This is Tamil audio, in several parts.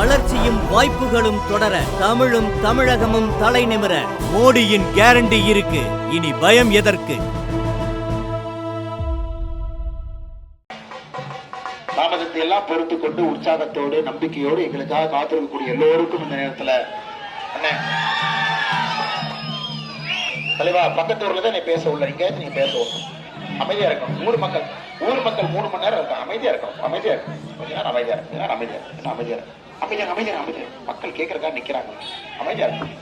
வளர்ச்சியும் வாய்ப்புகளும் தொடர தமிழும் தமிழகமும் தலை நிமிர மோடியின் கேரண்டி இருக்கு. இனி பயம் எதற்கு? தாமதத்தை எல்லாம் பொறுத்து கொண்டு உற்சாகத்தோடு நம்பிக்கையோடு எங்களுக்காக காத்திருக்கக்கூடிய எல்லோருக்கும் இந்த நேரத்தில் தலைவா பக்கத்தூர்ல தான் நீ பேச உள்ள இங்க நீ பேச அமைதியா இருக்கணும் ஊர் மக்கள் ஊர் மக்கள் மூணு மணி நேரம் இருக்கும் அமைதியா இருக்கணும் அமைதியா இருக்கும் அமைதியா இருக்கும் அமைதியா இருக்கும் அமைதியா இருக்கும் அமைதியா அமைதியா அமைதியா. மக்கள் கேட்கறக்கா நிக்கிறாங்க. அமைதியா இருக்கும்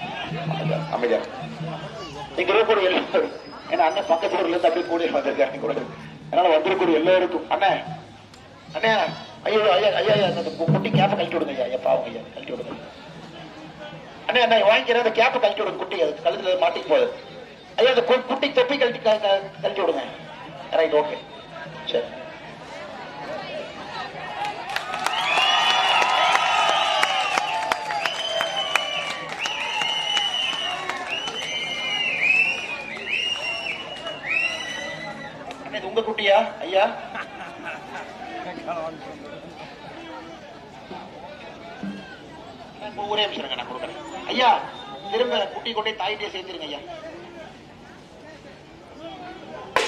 அமைதியா அமைதியா இருக்கும் இங்க இருக்கக்கூடிய எல்லாரும் ஏன்னா அண்ணன் பக்கத்து ஊர்ல இருந்து அப்படியே கூடி வந்திருக்காரு. கூட அதனால வந்திருக்கக்கூடிய எல்லோருக்கும் அண்ணே அண்ணே ஐயோ ஐயா ஐயா ஐயா அந்த கு- குட்டி கேப்பை கழட்டி விடுங்க ஐயா ஐயா பாவம் ஐயா கழட்டி விடுங்க. அண்ணே அண்ணா வாங்கிக்கிறேன் அந்த கேப்பை கழட்டி விடுங்க குட்டி அது கழுத்துல மாட்டிக்கு போகுது. ஐயா அந்த குட்டி தொப்பி கழட்டி கழட்டி விடுங்க. ரைட் ஓகே சரி. உங்க குட்டியா ஐயா ஒரே நிமிஷம் நான் கொடுக்குறேன். ஐயா திரும்ப குட்டி கொண்டே தாயிட்டே சேர்த்துருங்க ஐயா.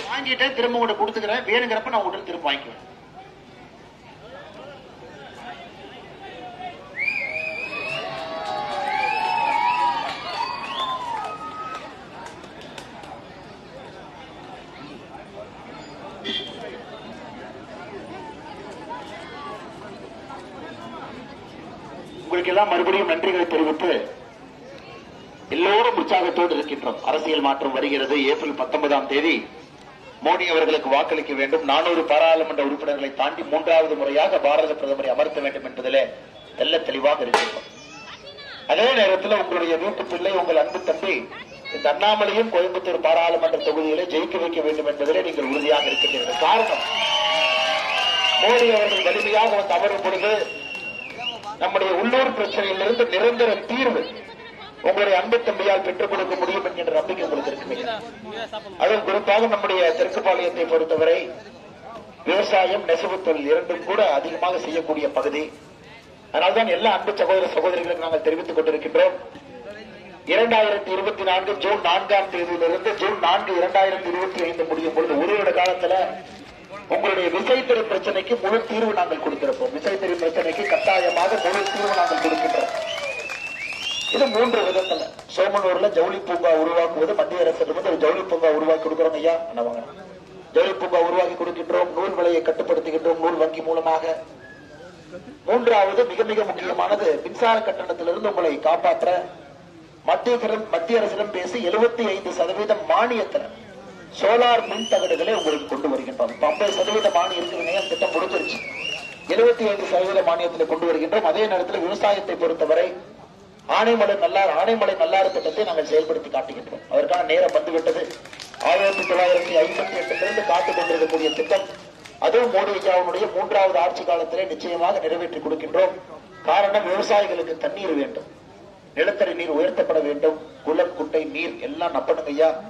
வாங்கிட்டேன் திரும்ப உங்கள்கிட்ட கொடுத்துக்கிறேன். வேணுங்கிறப்ப நான் உடனே திரும்ப வாங்கிக்குவேன் உங்களுக்கு எல்லாம் மறுபடியும் நன்றிகளை தெரிவித்து மிகவும் உற்சாகத்தோடு இருக்கின்றோம். அரசியல் மாற்றம் வருகிறது. ஏப்ரல் பத்தொன்பதாம் தேதி மோடி அவர்களுக்கு வாக்களிக்க வேண்டும். நானூறு பாராளுமன்ற உறுப்பினர்களை தாண்டி மூன்றாவது முறையாக பாரத பிரதமரை அமர்த்த வேண்டும் என்பதிலே தெல்ல தெளிவாக இருக்கின்றோம். அதே நேரத்தில் உங்களுடைய வீட்டு பிள்ளை உங்கள் அன்பு தம்பி இந்த அண்ணாமலையும் கோயம்புத்தூர் பாராளுமன்ற தொகுதியிலே ஜெயிக்க வைக்க வேண்டும் என்பதிலே நீங்கள் உறுதியாக இருக்கின்றீர்கள். காரணம் மோடி அவர்கள் வலிமையாக வந்து அமரும் பொழுது நம்முடைய உள்ளூர் பிரச்சனையிலிருந்து நிரந்தர தீர்வு உங்களுடைய அன்பு தம்பியால் பெற்றுக் கொடுக்க முடியும் என்கின்ற நம்பிக்கை உங்களுக்கு இருக்குங்க அதுவும் குறிப்பாக நம்முடைய தெற்குப்பாளையத்தை பொறுத்தவரை விவசாயம் நெசவு தொழில் இரண்டும் கூட அதிகமாக செய்யக்கூடிய பகுதி. அதனால்தான் எல்லா அன்பு சகோதர சகோதரிகளுக்கு நாங்கள் தெரிவித்துக் கொண்டிருக்கின்றோம். இரண்டாயிரத்தி இருபத்தி நான்கு ஜூன் நான்காம் தேதியிலிருந்து ஜூன் நான்கு இரண்டாயிரத்தி இருபத்தி ஐந்து முடியும் பொழுது ஒரு வருட காலத்துல உங்களுடைய விசைத்தறி பிரச்சனைக்கு முழு தீர்வு நாங்கள் கொடுத்திருப்போம். விசைத்தறி பிரச்சனைக்கு கட்டாயமாக முழு தீர்வு நாங்கள் கொடுக்கின்றோம். இது மூன்று விதத்துல. சோமனூர்ல ஜவுளி பூங்கா உருவாக்குவது மத்திய அரசு ஒரு ஜவுளி பூங்கா உருவாக்கி கொடுக்கிறோம் ஐயா. என்ன ஜவுளி பூங்கா உருவாக்கி கொடுக்கின்றோம். நூல் விலையை கட்டுப்படுத்துகின்றோம் நூல் வங்கி மூலமாக. மூன்றாவது மிக மிக முக்கியமானது மின்சார கட்டணத்திலிருந்து உங்களை காப்பாற்ற மத்திய மத்திய அரசிடம் பேசி எழுபத்தி ஐந்து சதவீதம் மானியத்தில் சோலார் மின் தகடுகளை உங்களுக்கு கொண்டு வருகின்றோம். இப்ப ஐம்பது சதவீத மானியம் இருக்குதுங்க திட்டம் முடிஞ்சிருச்சு. எழுபத்தி ஐந்து சதவீத மானியத்தில் கொண்டு வருகின்றோம். அதே நேரத்தில் விவசாயத்தை பொறுத்தவரை ஆனைமலை நல்லார் ஆனைமலை நல்லாறு திட்டத்தை நாங்கள் செயல்படுத்தி காட்டுகின்றோம். அதற்கான நேரம் வந்துவிட்டது. ஆயிரத்தி தொள்ளாயிரத்தி ஐம்பத்தி எட்டிலிருந்து காத்துக் கொண்டிருக்கக்கூடிய திட்டம் அதுவும் மோடி ஐயாவுடைய மூன்றாவது ஆட்சி காலத்திலே நிச்சயமாக நிறைவேற்றி கொடுக்கின்றோம். காரணம் விவசாயிகளுக்கு தண்ணீர் வேண்டும். நிலத்தடி நீர் உயர்த்தப்பட வேண்டும். குளம் குட்டை நீர் எல்லாம் நப்பணுங்க ஐயா.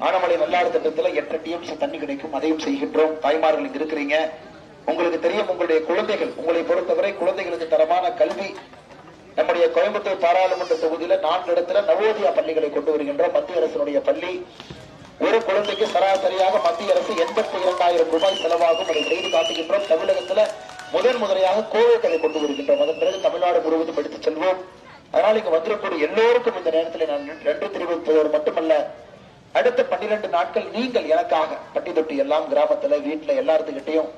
ஆனமலை நல்லாறு திட்டத்துல எட்டு டிஎம்சி தண்ணி கிடைக்கும். அதையும் செய்கின்றோம். தாய்மார்கள் இங்க இருக்கிறீங்க. உங்களுக்கு தெரியும் உங்களுடைய குழந்தைகள். உங்களை பொறுத்தவரை குழந்தைகளுக்கு தரமான கல்வி நம்முடைய கோயம்புத்தூர் பாராளுமன்ற தொகுதியில நான்கு இடத்துல நவோதயா பள்ளிகளை கொண்டு வருகின்ற மத்திய அரசினுடைய பள்ளி. ஒரு குழந்தைக்கு சராசரியாக மத்திய அரசு எண்பத்தி இரண்டாயிரம் ரூபாய் செலவாகும் அதை செய்து காட்டுகின்றோம். தமிழகத்துல முதன் முதலையாக கோவிட் அதை கொண்டு வருகின்றோம். அதன் பிறகு தமிழ்நாடு முழுவதும் எடுத்துச் செல்வோம். அதனால் இங்கு வந்திருக்கக்கூடிய எல்லோருக்கும் இந்த நேரத்தில் நான் நன்றி தெரிவிப்பதோடு மட்டுமல்ல அடுத்த பன்னிரண்டு நாட்கள் நீங்கள் எனக்காக பட்டி தொட்டி எல்லாம் கிராமத்துல வீட்டுல எல்லாத்துக்கிட்டையும்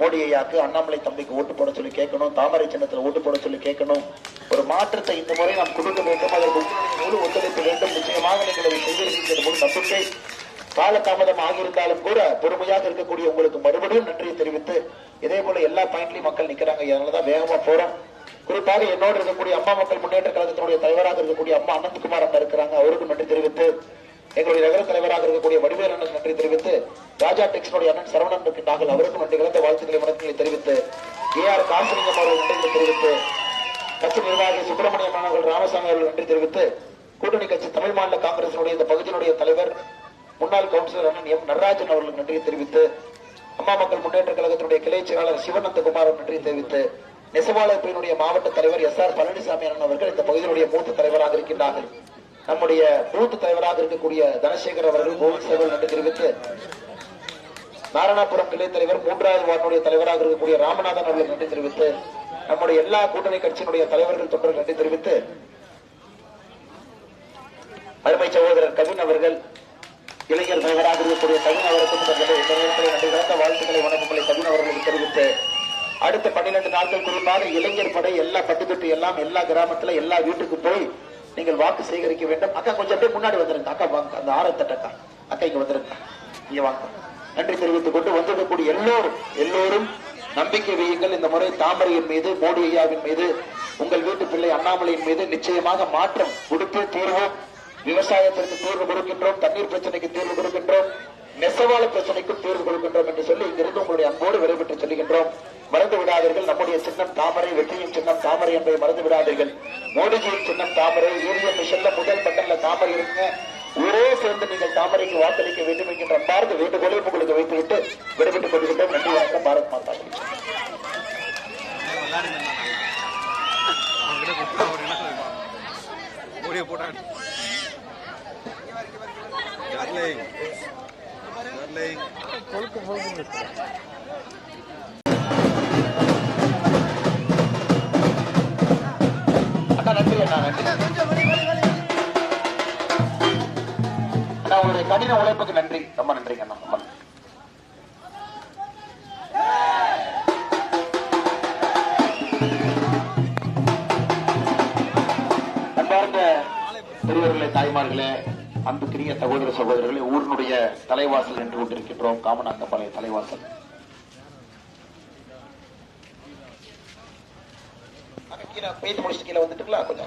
மோடி ஐயாக்கு அண்ணாமலை தம்பிக்கு ஓட்டு போட சொல்லி கேட்கணும் தாமரை சின்னத்துல ஓட்டு போட சொல்லி கேட்கணும். ஒரு மாற்றத்தை இந்த முறை நாம் கொடுக்க வேண்டும். அதற்கு முழு ஒத்துழைப்பு வேண்டும். நிச்சயமாக நீங்கள் அதை செய்திருக்கின்ற நம்பிக்கை. காலதாமதம் ஆகியிருந்தாலும் கூட பொறுமையாக இருக்கக்கூடிய உங்களுக்கு மறுபடியும் நன்றியை தெரிவித்து இதே போல எல்லா பாயிண்ட்லயும் மக்கள் நிக்கிறாங்க. அதனாலதான் வேகமா போறோம். குறிப்பாக என்னோடு இருக்கக்கூடிய அம்மா மக்கள் முன்னேற்ற கழகத்தினுடைய தலைவராக இருக்கக்கூடிய அம்மா அனந்த்குமார் அம்மா இருக்கிறாங்க. அவருக்கும் நன்றி தெரிவித்து எங்களுடைய நகர தலைவராக இருக்கக்கூடிய வடிவேல் அண்ணன் நன்றி தெரிவித்து ராஜா டெக்ஸ்டோடைய அண்ணன் சரவணன் இருக்கின்றார்கள் அவருக்கும் நன்றி கலந்த வாழ்த்துக்களை வணக்கங்களை தெரிவித்து ஏ ஆர் காசிலிங்கம் அவர்கள் நன்றிகளை தெரிவித்து கட்சி நிர்வாகி சுப்பிரமணியம் அவர்கள் ராமசாமி அவர்கள் நன்றி தெரிவித்து கூட்டணி கட்சி தமிழ் மாநில காங்கிரசினுடைய இந்த பகுதியினுடைய தலைவர் முன்னாள் கவுன்சிலர் அண்ணன் எம் நடராஜன் அவர்களுக்கு நன்றியை தெரிவித்து அம்மா மக்கள் முன்னேற்ற கழகத்தினுடைய கிளை செயலாளர் சிவனந்தகுமார் நன்றி தெரிவித்து நெசவாளர் நெசவாளர்களினுடைய மாவட்ட தலைவர் எஸ் ஆர் பழனிசாமி அண்ணன் அவர்கள் இந்த பகுதியினுடைய மூத்த தலைவராக இருக்கின்றார்கள். நம்முடைய பூத் தலைவராக இருக்கக்கூடிய தனசேகர் அவர்கள் கோவில் சேவல் நன்றி தெரிவித்து நாராயணபுரம் கிளை தலைவர் மூன்றாவது வார்டுடைய தலைவராக இருக்கக்கூடிய ராமநாதன் அவர்கள் நன்றி தெரிவித்து நம்முடைய எல்லா கூட்டணி கட்சியினுடைய தலைவர்கள் தொண்டர்கள் நன்றி தெரிவித்து அருமை சகோதரர் கவின் அவர்கள் இளைஞர் தலைவராக இருக்கக்கூடிய கவின் அவருக்கும் தங்களுடைய நன்றி கலந்த வாழ்த்துக்களை வணக்கங்களை கவின் அவர்களுக்கு தெரிவித்து அடுத்த பன்னிரண்டு நாட்கள் குறிப்பாக இளைஞர் படை எல்லா பட்டுக்கட்டு எல்லாம் எல்லா கிராமத்துல எல்லா வீட்டுக்கு போய் நீங்கள் வாக்கு சேகரிக்க வேண்டும். அக்கா கொஞ்சம் அப்படியே முன்னாடி வந்துருங்க. அக்கா வாங்க. அந்த ஆரத்தட்டக்கா அக்கா இங்க வந்துருங்க. இங்க வாங்க. நன்றி தெரிவித்துக் கொண்டு வந்திருக்கக்கூடிய எல்லோரும் எல்லோரும் நம்பிக்கை வையுங்கள். இந்த முறை தாமரையின் மீது மோடி ஐயாவின் மீது உங்கள் வீட்டு பிள்ளை அண்ணாமலையின் மீது நிச்சயமாக மாற்றம் கொடுத்து தீர்வோம் விவசாயத்திற்கு தீர்வு கொடுக்கின்றோம். தண்ணீர் பிரச்சனைக்கு தீர்வு கொடுக்கின்றோம். நெசவாள பிரச்சனைக்கும் தீர்வு கொடுக்கின்றோம் என்று சொல்லி இங்கிருந்து உங்களுடைய அன்போடு விடைபெற்று சொல்லுகின்றோம் மறந்து விடாதீர்கள் நம்முடைய சின்னம் தாமரை வெற்றியின் சின்னம் தாமரை என்பதை மறந்து விடாதீர்கள் மோடிஜியின் சின்னம் தாமரை யூரியம் மிஷன்ல முதல் பட்டன்ல தாமரை இருக்குங்க ஊரே சேர்ந்து நீங்கள் தாமரைக்கு வாக்களிக்க வேண்டும் என்கின்ற அன்பார்ந்த வேண்டுகோளை உங்களுக்கு வைத்துவிட்டு விடைபெற்றுக் கொள்கின்றோம் நன்றி வணக்கம் பாரத் மாதா கி. ஓடிய போட்டான் டார்லிங் அண்ணா நன்றி அண்ணா நன்றி. அண்ணா உங்களுடைய கடின உழைப்புக்கு நன்றி. ரொம்ப நன்றிங்க அண்ணா ரொம்ப நன்றி. பெரியவர்களே தாய்மார்களே அன்புக்குரிய சகோதர சகோதரர்களே ஊரினுடைய தலைவாசல் என்று கொண்டிருக்கின்றோம். காமநாங்கப்பாளைய தலைவாசல். அங்க பேசி கீழே வந்துட்டுங்களா? கொஞ்சம்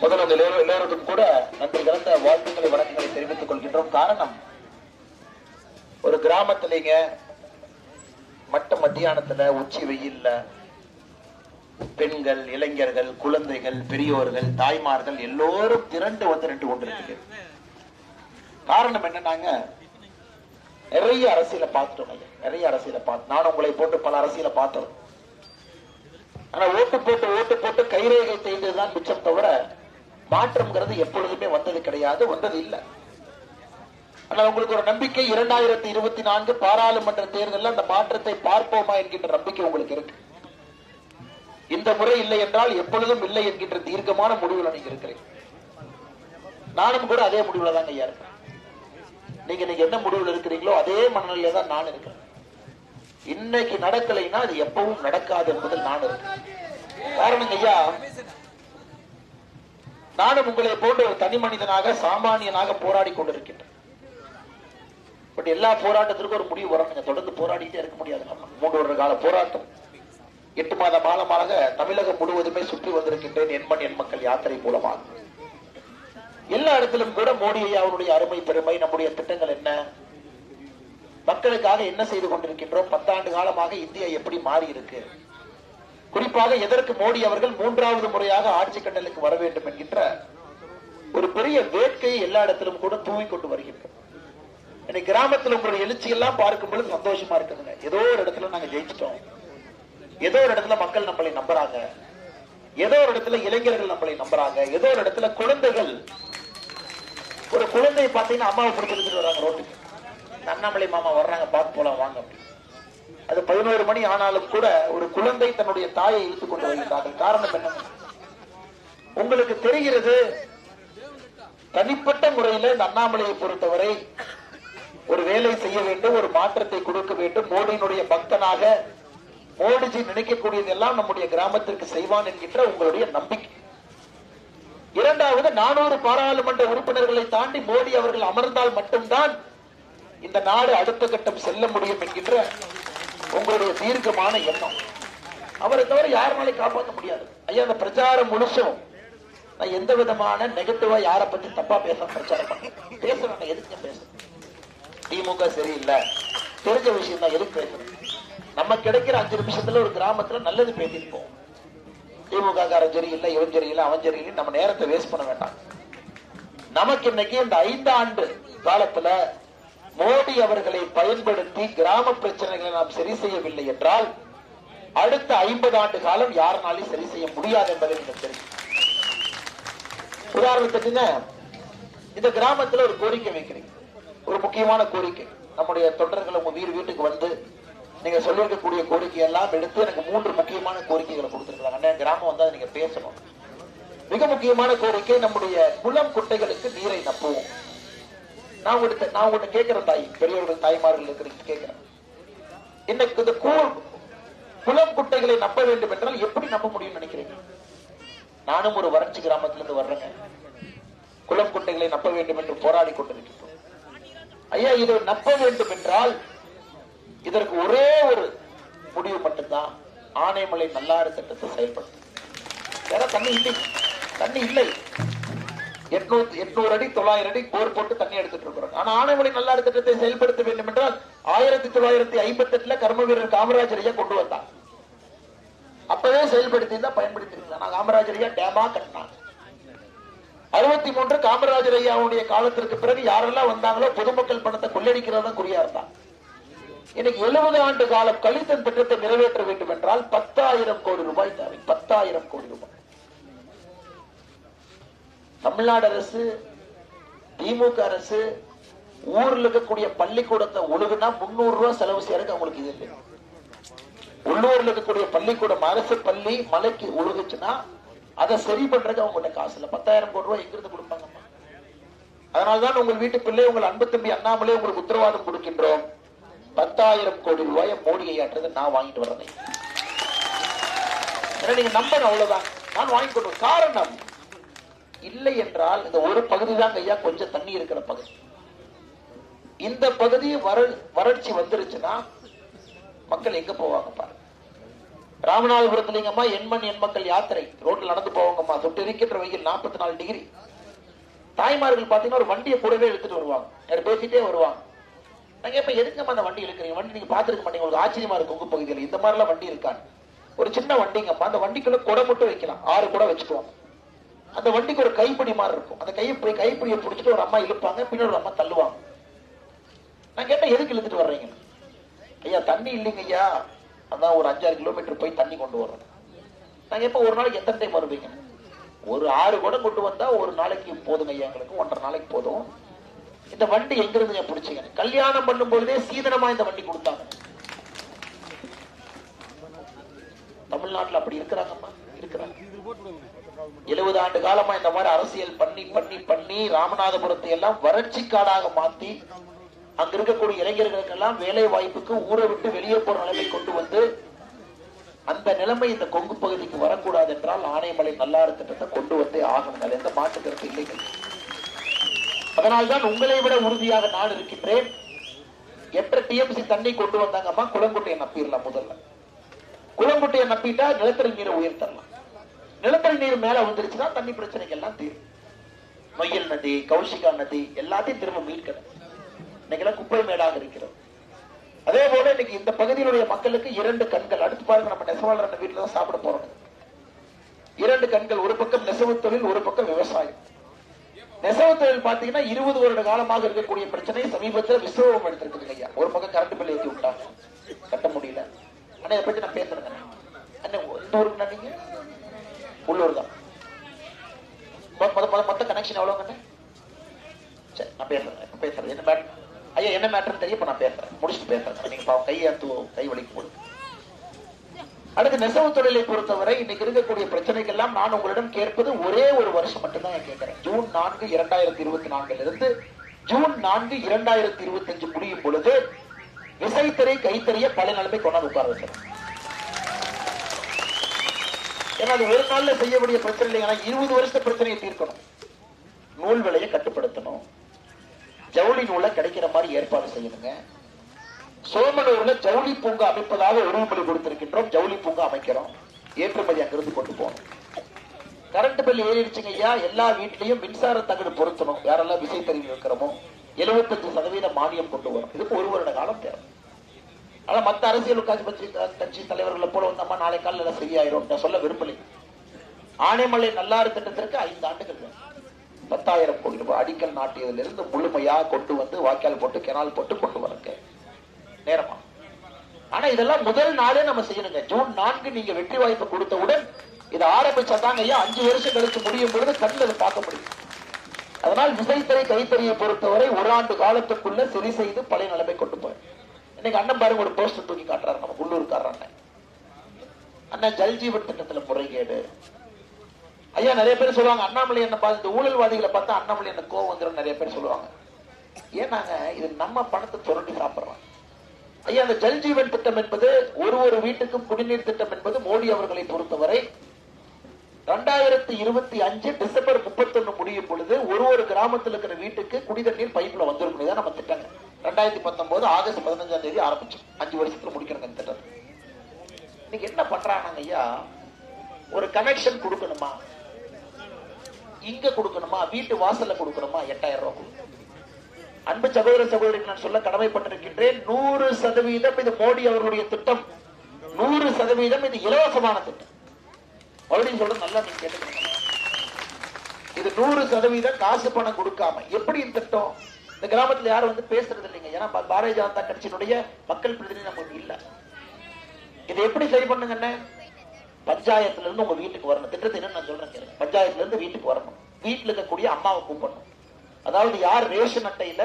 முதல்ல அந்த எல்லோரும் கூட நன்றி கலந்த வாழ்த்துக்களை வணக்கங்களை தெரிவித்துக் கொள்கின்றோம். காரணம் ஒரு கிராமத்திலேங்க மட்ட மத்தியானத்துல உச்சி வெயில்ல பெண்கள் இளைஞர்கள் குழந்தைகள் பெரியோர்கள் தாய்மார்கள் எல்லோரும் திரண்டு வந்து நின்று கொண்டிருக்கிறது காரணம் என்னன்னாங்க? நிறைய அரசியல பார்த்துட்டோம் நிறைய அரசியல பார்த்து நான் உங்களை போட்டு பல அரசியல பார்த்தோம். ஆனா ஓட்டு போட்டு ஓட்டு போட்டு கைரேகை செய்ததுதான் மிச்சம் தவிர மாற்றம்ங்கிறது எப்பொழுதுமே வந்தது கிடையாது வந்தது இல்லை. ஆனா உங்களுக்கு ஒரு நம்பிக்கை இரண்டாயிரத்தி இருபத்தி நான்கு பாராளுமன்ற தேர்தலில் அந்த மாற்றத்தை பார்ப்போமா என்கின்ற நம்பிக்கை உங்களுக்கு இருக்கு. இந்த முறை இல்லை என்றால் எப்பொழுதும் இல்லை என்கின்ற தீர்க்கமான முடிவுல நீங்க இருக்கிறீங்க நானும் கூட அதே முடிவுல தாங்க ஐயா இருக்கேன் நீங்க நீங்க என்ன முடிவுல இருக்கிறீங்களோ அதே மனநிலையில தான் நான் இருக்கிறேன். இன்னைக்கு நடக்கலைன்னா அது எப்பவும் நடக்காது என்பதில் நான் இருக்கேன் காரணம் ஐயா நானும் உங்களை போன்ற ஒரு தனி மனிதனாக சாமானியனாக போராடி கொண்டிருக்கின்றேன். பட் எல்லா போராட்டத்திற்கும் ஒரு முடிவு வரணும் தொடர்ந்து போராடிட்டே இருக்க முடியாது. நம்ம மூன்று வருட கால போராட்டம். எட்டு மாத காலமாக தமிழகம் முழுவதுமே சுற்றி வந்திருக்கின்றேன் எண்மண் எண் மக்கள் யாத்திரை மூலமாக. எல்லா இடத்திலும் கூட மோடி ஐயாவுடைய அருமை பெருமை நம்முடைய திட்டங்கள் என்ன? மக்களுக்காக என்ன செய்து கொண்டிருக்கின்றோம்? பத்தாண்டு காலமாக இந்தியா எப்படி மாறி இருக்கு குறிப்பாக எதற்கு மோடி அவர்கள் மூன்றாவது முறையாக ஆட்சி கண்டலுக்கு வர வேண்டும் என்கின்ற ஒரு பெரிய வேட்கையை எல்லா இடத்திலும் கூட தூவி கொண்டு வருகின்றோம். இன்னைக்கு கிராமத்தில் உங்களுடைய எழுச்சி எல்லாம் பார்க்கும் பொழுது சந்தோஷமா இருக்குதுங்க. ஏதோ ஒரு இடத்துல நாங்க ஜெயிச்சிட்டோம். ஏதோ ஒரு இடத்துல மக்கள் நம்மளை நம்புறாங்க. ஏதோ ஒரு இடத்துல இளைஞர்கள் நம்மளை நம்புறாங்க. ஏதோ ஒரு இடத்துல குழந்தைகள். ஒரு குழந்தையை பார்த்தீங்கன்னா அம்மாவை பிடிச்சிருந்துட்டு வராங்க ரோட்டுக்கு. அண்ணாமலை மாமா வர்றாங்க பார்த்து போலாம் வாங்க அது பதினோரு மணி ஆனாலும் கூட ஒரு குழந்தை தன்னுடைய தாயை இழுத்துக் கொண்டு வருகிறார்கள். காரணம் என்ன? உங்களுக்கு தெரிகிறது தனிப்பட்ட முறையில இந்த அண்ணாமலையை பொறுத்தவரை ஒரு வேலை செய்ய வேண்டும் ஒரு மாற்றத்தை கொடுக்க வேண்டும். மோடியினுடைய பக்தனாக மோடிஜி நினைக்கக்கூடியதெல்லாம் நம்முடைய கிராமத்திற்கு செய்வான் என்கின்ற உங்களுடைய நம்பிக்கை. இரண்டாவது நானூறு பாராளுமன்ற உறுப்பினர்களை தாண்டி மோடி அவர்கள் அமர்ந்தால் மட்டும்தான் இந்த நாடு அடுத்த கட்டம் செல்ல முடியும் என்கின்ற உங்களுடைய தீர்க்கமான எண்ணம். அவரை தவிர யாருனாலையும் காப்பாற்ற முடியாது. ஐயா அந்த பிரச்சாரம் முழுசும் நான் எந்த விதமான நெகட்டிவா யாரை பத்தி தப்பா பேச பிரச்சாரம் பண்ணேன் பேச எதுக்கு பேசுறேன் திமுக சரியில்லை. தெரிஞ்ச விஷயம் தான் எதுக்கு பேசுறேன் நம்ம கிடைக்கிற அஞ்சு நிமிஷத்துல ஒரு கிராமத்துல நல்லது பேசியிருப்போம். திமுக காரன் சரியில்லை இவன் சரியில்லை அவன் சரியில்லை நம்ம நேரத்தை வேஸ்ட் பண்ண வேண்டாம். நமக்கு இன்னைக்கு இந்த ஐந்து ஆண்டு காலத்துல மோடி அவர்களை பயன்படுத்தி கிராம பிரச்சனைகளை நாம் சரி செய்யவில்லை என்றால் அடுத்த ஐம்பது ஆண்டு காலம் யாருனாலையும் சரி செய்ய முடியாது என்பதை நீங்க தெரியும் உதாரணத்துக்குங்க இந்த கிராமத்துல ஒரு கோரிக்கை வைக்கிறீங்க ஒரு முக்கியமான கோரிக்கை. நம்முடைய தொண்டர்கள் உங்க வீடு வீட்டுக்கு வந்து நீங்க சொல்லியிருக்கக்கூடிய கோரிக்கை எல்லாம் எடுத்து எனக்கு மூன்று முக்கியமான கோரிக்கைகளை கொடுத்துருக்கலாம் அண்ணே கிராமம் வந்து நீங்க பேசணும். மிக முக்கியமான கோரிக்கை நம்முடைய குளம் குட்டைகளுக்கு நீரை நப்புவோம். நான் உங்கள்கிட்ட நான் உங்கள்கிட்ட கேட்கிறேன் தாய் பெரியவர்கள் தாய்மார்கள் இருக்கிறீங்க கேட்கிறேன். இன்னைக்கு இந்த கூழ் குளம் குட்டைகளை நம்ப வேண்டும் என்றால் எப்படி நம்ப முடியும்னு நினைக்கிறீங்க? நானும் ஒரு வறட்சி கிராமத்திலிருந்து வர்றேங்க. குளம் குட்டைகளை நப்ப வேண்டும் என்று போராடி கொண்டிருக்கிறோம் ஐயா இதை நப்ப வேண்டும் என்றால் இதற்கு ஒரே ஒரு முடிவு மட்டும்தான் ஆனைமலை நல்லாறு திட்டத்தை செயல்படுத்தும். வேற தண்ணி இல்லை. தண்ணி இல்லை. எட்நூத்தி எட்நூறு அடி தொள்ளாயிரம் அடி போர் போட்டு தண்ணி எடுத்துட்டு இருக்கிறோம். ஆனா ஆனைமலை நல்லாறு திட்டத்தை செயல்படுத்த வேண்டும் என்றால் ஆயிரத்தி தொள்ளாயிரத்தி ஐம்பத்தி எட்டுல கர்ம வீரர் காமராஜர் ஐயா கொண்டு வந்தார். அப்பவே செயல்படுத்தி தான் பயன்படுத்தி இருக்கலாம் காமராஜர் ஐயா டேமா கட்டினாங்க அறுபத்தி மூன்று காமராஜர் ஐயாவுடைய காலத்திற்கு பிறகு யாரெல்லாம் வந்தாங்களோ பொதுமக்கள் பணத்தை கொள்ளடிக்கிறதா குறியா இருந்தான் இன்னைக்கு எழுபது ஆண்டு காலம் கழித்த இந்த திட்டத்தை நிறைவேற்ற வேண்டும் என்றால் பத்தாயிரம் கோடி ரூபாய் தேவை. பத்தாயிரம் கோடி ரூபாய். தமிழ்நாடு அரசு திமுக அரசு ஊர்ல இருக்கக்கூடிய பள்ளிக்கூடத்தை ஒழுகுனா முன்னூறு ரூபாய் செலவு செய்யறதுக்கு அவங்களுக்கு இது இல்லை. உள்ளூர்ல இருக்கக்கூடிய பள்ளிக்கூடம் அரசு பள்ளி மலைக்கு ஒழுகுச்சுன்னா அதை சரி பண்றதுக்கு அவங்ககிட்ட காசு இல்லை. பத்தாயிரம் கோடி ரூபாய் எங்கிருந்து கொடுப்பாங்கம்மா? அதனாலதான் உங்கள் வீட்டு பிள்ளை உங்கள் அன்பு தம்பி அண்ணாமலே உங்களுக்கு உத்தரவாதம் கொடுக்கின்றோம். பத்தாயிரம் கோடி ரூபாயை மோடி ஐயாற்றதை நான் வாங்கிட்டு வர்றேன் நீங்க நம்பணும் அவ்வளவுதான். நான் வாங்கி கொண்டு காரணம் இல்லை என்றால் இந்த ஒரு பகுதி தான் ஐயா கொஞ்சம் தண்ணி இருக்கிற பகுதி. இந்த பகுதி வர வறட்சி வந்துருச்சுன்னா மக்கள் எங்க போவாங்க பாருங்க ராமநாதபுரத்துலங்கம்மா எண்மண் எண் மக்கள் யாத்திரை. ரோட்ல நடந்து போவாங்கம்மா. தொட்டு இருக்கின்ற வெயில் நாற்பத்தி நாலு டிகிரி. தாய்மார்கள் பாத்தீங்கன்னா ஒரு வண்டியை கூடவே எடுத்துட்டு வருவாங்க. பேசிட்டே வருவாங்க. நாங்க இப்ப எதுக்கு அந்த வண்டி இழுக்கிறீங்க? வண்டி நீங்க பாத்துருக்க மாட்டீங்க. உங்களுக்கு ஆச்சரியமா இருக்கு உங்க பகுதியில். இந்த மாதிரி எல்லாம் வண்டி இருக்கான்னு. ஒரு சின்ன வண்டிங்கப்பா அந்த வண்டிக்குள்ள குடை மட்டும் வைக்கலாம். ஆறு கூட வச்சுக்குவாங்க. அந்த வண்டிக்கு ஒரு கைப்பிடி மாதிரி இருக்கும். அந்த கைப்பிடி கைப்பிடியை பிடிச்சிட்டு ஒரு அம்மா இழுப்பாங்க. பின்னாடி ஒரு அம்மா தள்ளுவாங்க. நான் கேட்டேன் எதுக்கு இழுத்துட்டு வர்றீங்க? ஐயா தண்ணி இல்லைங்க ஐயா. அதான் ஒரு அஞ்சாறு கிலோமீட்டர் போய் தண்ணி கொண்டு வர்றேன். நாங்க எப்ப ஒரு நாளைக்கு எத்தனை டைம் வருவீங்க? ஒரு ஆறு குடம் கொண்டு வந்தா ஒரு நாளைக்கு போதுங்க ஐயா எங்களுக்கு. ஒன்றரை நாளைக்கு போதும். இந்த வண்டி எங்கிருந்து இருந்து கல்யாணம் பண்ணும் பொழுதே சீதனமா இந்த வண்டி கொடுத்தாங்க. தமிழ்நாட்டுல அப்படி இருக்கிறாங்கம்மா இருக்கிறாங்க. எழுபது ஆண்டு காலமா இந்த மாதிரி அரசியல் பண்ணி பண்ணி பண்ணி ராமநாதபுரத்தை எல்லாம் வறட்சி காடாக மாத்தி அங்க இருக்கக்கூடிய இளைஞர்களுக்கெல்லாம் வேலை வாய்ப்புக்கு ஊரை விட்டு வெளியே போற நிலைமை கொண்டு வந்து அந்த நிலைமை இந்த கொங்கு பகுதிக்கு வரக்கூடாது என்றால் ஆனைமலை நல்லா திட்டத்தை கொண்டு வந்தே ஆகணும். எந்த மாற்று கருத்து இல்லைங்க. அதனால்தான் உங்களை விட உறுதியாக நான் இருக்கின்றேன். எப்ப டிஎம்சி தண்ணி கொண்டு வந்தாங்கம்மா குளங்குட்டையை நப்பிடலாம் முதல்ல. குளங்குட்டையை நப்பிட்டா நிலத்தடி நீரை உயர்த்தரலாம் நிலத்தடி நீர் மேல வந்துருச்சுன்னா தண்ணி பிரச்சனைக்கு எல்லாம் தீரும். நொய்யல் நதி கௌஷிகா நதி எல்லாத்தையும் திரும்ப மீட்கணும். இன்னைக்கெல்லாம் குப்பை மேடாக இருக்கிறது. அதே போல இன்னைக்கு இந்த பகுதியிலுடைய மக்களுக்கு இரண்டு கண்கள். அடுத்து பாருங்க நம்ம நெசவாளர் வீட்டுல தான் சாப்பிட போறோம். இரண்டு கண்கள். ஒரு பக்கம் நெசவு தொழில் ஒரு பக்கம் விவசாயம். நெசவு தொழில் பாத்தீங்கன்னா இருபது வருட காலமாக இருக்கக்கூடிய பிரச்சனை சமீபத்தில் விஸ்வரூபம் எடுத்திருக்குது ஐயா. ஒரு பக்கம் கரண்ட் பில் ஏற்றி விட்டாங்க. கட்ட முடியல. அண்ணா இதை நான் பேசுறேங்க. அண்ணன் இந்த ஊருக்கு நீங்க? உள்ளூர் தான். மொத மொத மொத்த கனெக்ஷன் எவ்வளவுங்க சரி நான் பேசுறேன். பேசுறேன். என்ன மேட் ஐயா என்ன மேட்டர்னு தெரியும் இப்போ நான் பேசுறேன். முடிச்சுட்டு பேசுறேன். நீங்க பாவம் கையாத்து கை வலிக்கு போடுங்க. அடுத்து நெசவு தொழிலை பொறுத்தவரை இன்னைக்கு இருக்கக்கூடிய பிரச்சனைக்கெல்லாம் நான் உங்களிடம் கேட்பது ஒரே ஒரு வருஷம் மட்டும்தான் நான் கேட்கிறேன். ஜூன் நான்கு இரண்டாயிரத்தி இருபத்தி நான்குல இருந்து ஜூன் நான்கு இரண்டாயிரத்தி இருபத்தி அஞ்சு முடியும் பொழுது விசைத்திரை கைத்தறிய பல நிலைமை கொண்டாந்து உட்கார வச்சிடும் ஏன்னா அது ஒரு நாள்ல செய்யக்கூடிய பிரச்சனை இல்லைங்க இருபது வருஷ பிரச்சனையை தீர்க்கணும். நூல் விலையை கட்டுப்படுத்தணும். ஜவுளி நூலை கிடைக்கிற மாதிரி ஏற்பாடு செய்யணுங்க. சோமனூர்ல ஜவுளி பூங்கா அமைப்பதாக உறுதிமொழி கொடுத்திருக்கின்றோம். ஜவுளி பூங்கா அமைக்கிறோம். ஏற்றுமதி அங்கிருந்து கொண்டு போகணும். கரண்ட் பில் ஏறிடுச்சுங்க ஐயா. எல்லா வீட்லயும் மின்சார தகடு பொருத்தணும். யாரெல்லாம் விசைத்தறிவு இருக்கிறோமோ 75% சதவீத மானியம் கொண்டு வரும் இதுக்கு ஒரு வருட காலம் தேவை. ஆனா மத்த அரசியல் கட்சி கட்சி தலைவர்களை போல வந்தம்மா நாளை காலையில எல்லாம் சரியாயிரும். நான் சொல்ல விரும்பலை. ஆனைமலை நல்லாறு திட்டத்திற்கு ஐந்து ஆண்டுகள் பத்தாயிரம் கோடி ரூபாய் அடிக்கல் நாட்டியதிலிருந்து முழுமையா கொண்டு வந்து வாய்க்கால் போட்டு கெனால் போட்டு கொண்டு வரங்க நேரமா? ஆனா இதெல்லாம் முதல் நாளே நம்ம செய்யணுங்க. ஜூன் நான்கு நீங்க வெற்றி வாய்ப்பு கொடுத்தவுடன் இதை ஆரம்பிச்சாதாங்க ஐயா அஞ்சு வருஷம் கழிச்சு முடியும் பொழுது கண்ணில் அதை பார்க்க முடியும். அதனால் விசைத்தறி கைத்தறியை பொறுத்தவரை ஒரு ஆண்டு காலத்துக்குள்ள சரி செய்து பழைய நிலைமை கொண்டு போய் இன்னைக்கு அண்ணன் பாருங்க ஒரு போஸ்டர் தூக்கி காட்டுறாரு நம்ம உள்ளூர்காரர் அண்ணன். அண்ணன் ஜல்ஜீவன் திட்டத்துல முறைகேடு. ஐயா நிறைய பேர் சொல்லுவாங்க அண்ணாமலை என்ன பார்த்து இந்த ஊழல்வாதிகளை பார்த்தா அண்ணாமலை என்ன கோவம் வந்துடும் நிறைய பேர் சொல்லுவாங்க. ஏன்னாங்க இது நம்ம பணத்தை சுரண்டி சாப்பிடுறோம். ஐயா அந்த ஜல்ஜீவன் திட்டம் என்பது ஒரு ஒரு வீட்டுக்கும் குடிநீர் திட்டம் என்பது மோடி அவர்களை பொறுத்தவரை ரெண்டாயிரத்தி இருபத்தி அஞ்சு டிசம்பர் முப்பத்தொன்னு முடியும் பொழுது ஒரு ஒரு கிராமத்தில் இருக்கிற வீட்டுக்கு குடிதண்ணீர் பைப்ல வந்திருக்கும் இதான் நம்ம திட்டங்க. ரெண்டாயிரத்தி பத்தொன்பது ஆகஸ்ட் பதினஞ்சாம் தேதி ஆரம்பிச்சோம் அஞ்சு வருஷத்துல முடிக்கிறாங்க இந்த திட்டம். இன்னைக்கு என்ன பண்றாங்க ஐயா? ஒரு கனெக்ஷன் கொடுக்கணுமா? இங்க கொடுக்கணுமா? வீட்டு வாசல்ல கொடுக்கணுமா? எட்டாயிரம் ரூபாய் கொடுக்கணும். அன்பு சகோதர சகோதரிக்கு நான் சொல்ல கடமைப்பட்டிருக்கின்றேன். நூறு சதவீதம் இது மோடி அவர்களுடைய திட்டம். நூறு சதவீதம் இது இலவசமான திட்டம். மறுபடியும் சொல்றது நல்லா நீங்க கேட்டுக்கணும் இது நூறு சதவீதம் காசு பணம் கொடுக்காம. எப்படி இந்த திட்டம்? இந்த கிராமத்துல யாரும் வந்து பேசுறது இல்லைங்க ஏன்னா பாரதிய ஜனதா கட்சியினுடைய மக்கள் பிரதிநிதி நமக்கு இல்ல. இதை எப்படி சரி பண்ணுங்க பஞ்சாயத்துல இருந்து உங்க வீட்டுக்கு வரணும். திட்டத்தை என்ன நான் சொல்றேன் பஞ்சாயத்துல இருந்து வீட்டுக்கு வரணும். வீட்டுல இருக்கக்கூடிய அம்மாவை கூப்பிடணும். அதாவது யார் ரேஷன் அட்டையில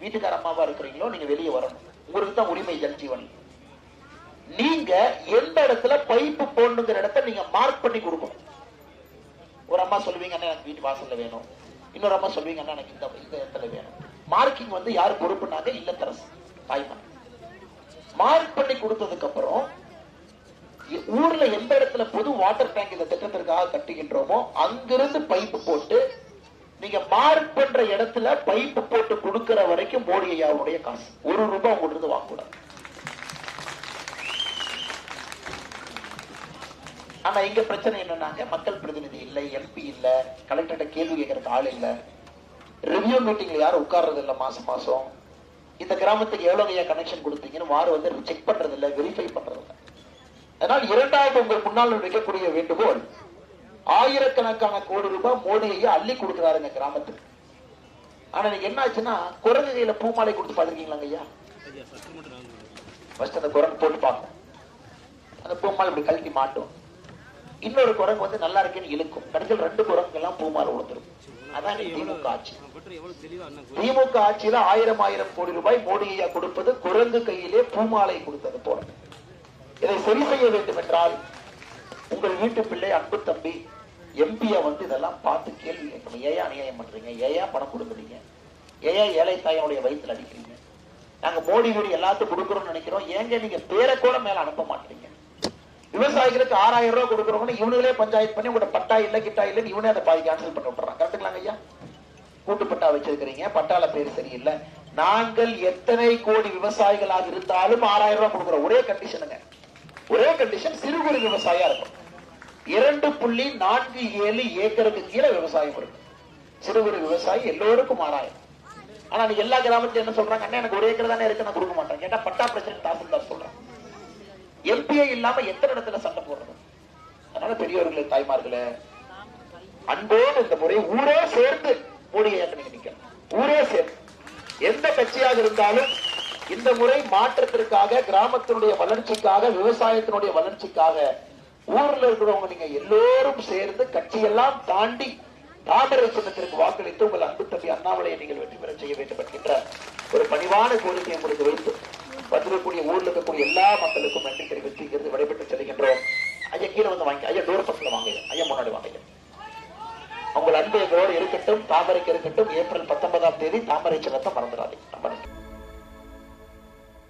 வீட்டுக்கார அம்மாவா இருக்கிறீங்களோ நீங்க வெளியே வரணும். உங்களுக்கு தான் உரிமை ஜல்ஜீவன் நீங்க எந்த இடத்துல பைப்பு போடணுங்கிற இடத்த நீங்க மார்க் பண்ணி கொடுக்கணும். ஒரு அம்மா சொல்லுவீங்க அண்ணா எனக்கு வீட்டு வாசல்ல வேணும். இன்னொரு அம்மா சொல்லுவீங்க அண்ணா எனக்கு இந்த இந்த இடத்துல வேணும். மார்க்கிங் வந்து யார் பொறுப்புனாங்க? இல்லத்தரசு தாய்மார். மார்க் பண்ணி கொடுத்ததுக்கு அப்புறம் ஊர்ல எந்த இடத்துல பொது வாட்டர் டேங்க் இந்த திட்டத்திற்காக கட்டுகின்றோமோ அங்கிருந்து பைப்பு போட்டு நீங்க மார்க் பண்ற இடத்துல பைப்பு போட்டு கொடுக்கிற வரைக்கும் மோடி ஐயாவுடைய காசு. ஒரு ரூபாய் உங்கள்ட்ட இருந்து வாங்கக்கூடாது. ஆனா இங்க பிரச்சனை என்னன்னாங்க? மக்கள் பிரதிநிதி இல்ல எம்பி இல்ல கலெக்டர்கிட்ட கேள்வி கேட்கறதுக்கு ஆள் இல்ல. ரிவ்யூ மீட்டிங்ல யாரும் உட்கார்றது இல்ல மாசம் மாசம். இந்த கிராமத்துக்கு எவ்வளவு ஐயா கனெக்ஷன் கொடுத்தீங்கன்னு வாரு வந்து செக் பண்றது இல்ல வெரிஃபை பண்றது இல்ல அதனால் இரண்டாவது உங்கள் முன்னால் வைக்கக்கூடிய வேண்டுகோள் ஆயிரக்கணக்கான கோடி ரூபாய் மோடி ஐயா அள்ளி கொடுக்கிறாருங்க கிராமத்துக்கு ஆனா நீங்க என்ன ஆச்சுன்னா குரங்கு கையில பூமாலை கொடுத்து பாத்திருக்கீங்களாங்க ஐயா. ஃபர்ஸ்ட் அந்த குரங்கு போட்டு பார்க்கும் அந்த பூமாலை இப்படி கழட்டி மாட்டும் இன்னொரு குரங்கு வந்து நல்லா இருக்கேன்னு இழுக்கும். கடைசியில் ரெண்டு குரங்கு எல்லாம் பூமாலை விழுந்துரும் அதான் திமுக ஆட்சி. திமுக ஆட்சியில ஆயிரம் ஆயிரம் கோடி ரூபாய் மோடி ஐயா கொடுப்பது குரங்கு கையிலே பூமாலை கொடுத்தது போல. இதை சரி செய்ய வேண்டும் என்றால் உங்கள் வீட்டு பிள்ளை அன்பு தம்பி எம்பிய வந்து இதெல்லாம் பார்த்து கேள்வி கேட்கணும். ஏயா அநியாயம் பண்றீங்க? ஏயா பணம் கொடுக்குறீங்க? ஏயா ஏழை தாயனுடைய வயிற்றுல அடிக்கிறீங்க? நாங்க மோடி வீடு எல்லாத்துக்கும் கொடுக்குறோம்னு நினைக்கிறோம். ஏங்க நீங்க பேரை கூட மேல அனுப்ப மாட்டீங்க? விவசாயிகளுக்கு ஆறாயிரம் ரூபாய் கொடுக்குறவங்க இவனுங்களே பஞ்சாயத்து பண்ணி உங்களோட பட்டா இல்ல கிட்டா இல்லைன்னு இவனே அதை பாதி கேன்சல் பண்ணி விட்டுறான். கரெக்டுங்களாங்க ஐயா? கூட்டு பட்டா வச்சிருக்கிறீங்க. பட்டால பேர் சரியில்லை. நாங்கள் எத்தனை கோடி விவசாயிகளாக இருந்தாலும் ஆறாயிரம் ரூபாய் கொடுக்குறோம். ஒரே கண்டிஷனுங்க ஒரே கண்டிஷன் சிறு குறு விவசாயியா இருக்கும் இரண்டு புள்ளி நான்கு ஏழு ஏக்கருக்கு கீழே விவசாயம் இருக்கு. சிறு குறு விவசாயி எல்லோருக்கும் ஆறாயிரம் ஆனா நீ எல்லா கிராமத்தையும் என்ன சொல்றாங்க? அண்ணா எனக்கு ஒரு ஏக்கர் தானே இருக்கு நான் கொடுக்க மாட்டேன். கேட்டா பட்டா பிரச்சனை தாசில்தார் சொல்றேன் எம்பிஏ இல்லாம எத்தனை இடத்துல சண்டை போடுறது? அதனால பெரியவர்களே தாய்மார்களே அன்போடு இந்த முறை ஊரே சேர்ந்து மோடியை நீங்க நிக்கணும். ஊரே சேர்ந்து. எந்த கட்சியாக இருந்தாலும் இந்த முறை மாற்றத்திற்காக கிராமத்தினுடைய வளர்ச்சிக்காக விவசாயத்தினுடைய வளர்ச்சிக்காக ஊர்ல இருக்கிறவங்க நீங்க எல்லோரும் சேர்ந்து கட்சியெல்லாம் தாண்டி தாமரை சின்னத்திற்கு வாக்களித்து உங்கள் அன்பு தம்பி அண்ணாமலையை நீங்கள் வெற்றி பெற செய்ய வேண்டும் என்கின்ற ஒரு பணிவான கோரிக்கையை உங்களுக்கு வைத்து வந்திருக்கக்கூடிய ஊர்ல இருக்கக்கூடிய எல்லா மக்களுக்கும் நன்றி தெரிவித்து இங்கிருந்து விடைபெற்று செல்கின்றோம். ஐயா கீழே வந்து வாங்கி. ஐயா டோர் பக்கத்துல வாங்க. ஐயா முன்னாடி வாங்க உங்கள் அன்பு எங்களோடு இருக்கட்டும் தாமரைக்கு இருக்கட்டும் ஏப்ரல் பத்தொன்பதாம் தேதி தாமரை சின்னத்தை மறந்துடாதீங்க.